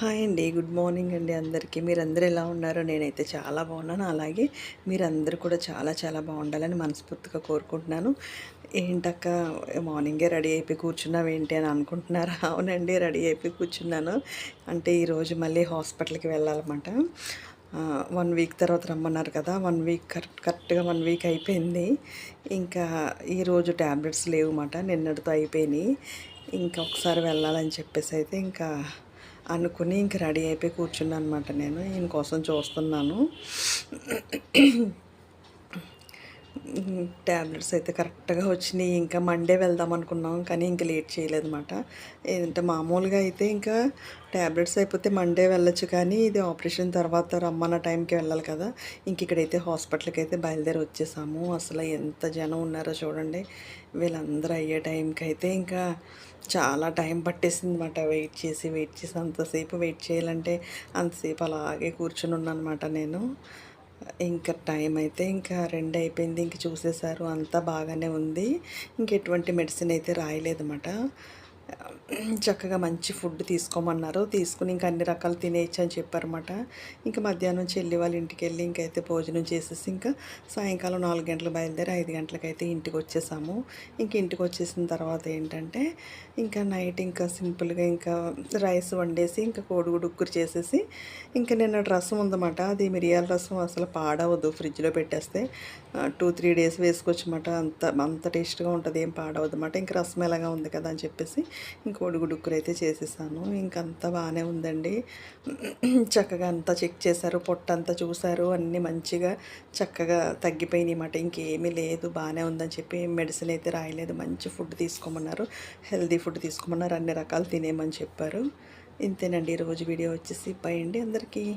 Hi అండి. Good morning అండి అందరికీ. మీరందరూ ఎలా ఉన్నారో? నేనైతే చాలా బాగున్నాను. అలాగే మీరందరూ కూడా చాలా చాలా బాగుండాలని మనస్ఫూర్తిగా కోరుకుంటున్నాను. ఏంటక్క మార్నింగే రెడీ అయిపోయి కూర్చున్నావు ఏంటి అని అనుకుంటున్నారా? అవునండి రెడీ అయిపోయి కూర్చున్నాను. అంటే ఈరోజు మళ్ళీ హాస్పిటల్కి వెళ్ళాలన్నమాట. వన్ వీక్ తర్వాత రమ్మన్నారు కదా. వన్ వీక్ కరెక్ట్ కరెక్ట్గా వన్ వీక్ అయిపోయింది. ఇంకా ఈరోజు ట్యాబ్లెట్స్ లేవన్నమాట. నిన్నటితో అయిపోయినాయి. ఇంకా ఒకసారి వెళ్ళాలని చెప్పేసి అయితే ఇంకా అనుకుని ఇంక రెడీ అయిపోయి కూర్చున్నాను అనమాట నేను. ఈయన కోసం చూస్తున్నాను. ట్యాబ్లెట్స్ అయితే కరెక్ట్గా వచ్చినాయి. ఇంకా మండే వెళ్దాం అనుకున్నాం కానీ ఇంకా లేట్ చేయలేదన్నమాట. ఏంటంటే మామూలుగా అయితే ఇంకా ట్యాబ్లెట్స్ అయిపోతే మండే వెళ్ళొచ్చు కానీ ఇది ఆపరేషన్ తర్వాత రమ్మన్న టైంకి వెళ్ళాలి కదా. ఇంక ఇక్కడైతే హాస్పిటల్కి అయితే బయలుదేరి వచ్చేసాము. అసలు ఎంత జనం ఉన్నారో చూడండి. వీళ్ళందరూ అయ్యే టైంకి అయితే ఇంకా చాలా టైం పట్టేసింది అనమాట వెయిట్ చేసి వెయిట్ చేసి అంతసేపు వెయిట్ చేయాలంటే అంతసేపు అలాగే కూర్చుని ఉన్నానమాట నేను. ఇంకా టైం అయితే ఇంకా రెండు అయిపోయింది. ఇంక చూసేసారు. అంతా బాగానే ఉంది. ఇంక ఎటువంటి మెడిసిన్ అయితే రాయలేదన్నమాట. చక్కగా మంచి ఫుడ్ తీసుకోమన్నారు. తీసుకుని ఇంకా అన్ని రకాలు తినేయచ్చు అని చెప్పారన్నమాట. ఇంకా మధ్యాహ్నం చెల్లి వాళ్ళ ఇంటికి వెళ్ళి ఇంకైతే భోజనం చేసేసి ఇంకా సాయంకాలం నాలుగు గంటలు బయలుదేరి ఐదు గంటలకైతే ఇంటికి వచ్చేసాము. ఇంక ఇంటికి వచ్చేసిన తర్వాత ఏంటంటే ఇంకా నైట్ ఇంకా సింపుల్గా ఇంకా రైస్ వండేసి ఇంకా కోడిగుడు ఉక్కురు చేసేసి ఇంకా నిన్న రసం ఉందన్నమాట. అది మిరియాల రసం అసలు పాడవద్దు ఫ్రిడ్జ్లో పెట్టేస్తే. టూ త్రీ డేస్ వేసుకోవచ్చమాట అంత అంత టేస్ట్గా ఉంటుంది ఏం పాడవద్దు అన్నమాట ఇంకా రసం ఎలాగా ఉంది కదా అని చెప్పేసి కోడిగుడు అయితే చేసేసాను. ఇంకంతా బాగానే ఉందండి. చక్కగా అంతా చెక్ చేశారు పొట్టంతా చూశారు అన్నీ మంచిగా చక్కగా తగ్గిపోయినాయి అన్నమాట. ఇంకేమీ లేదు బాగానే ఉందని చెప్పి మెడిసిన్ అయితే రాయలేదు. మంచి ఫుడ్ తీసుకోమన్నారు హెల్దీ ఫుడ్ తీసుకోమన్నారు అన్ని రకాలు తినేయమని చెప్పారు. ఇంతేనండి ఈరోజు వీడియో వచ్చేసి. బై అండి అందరికీ.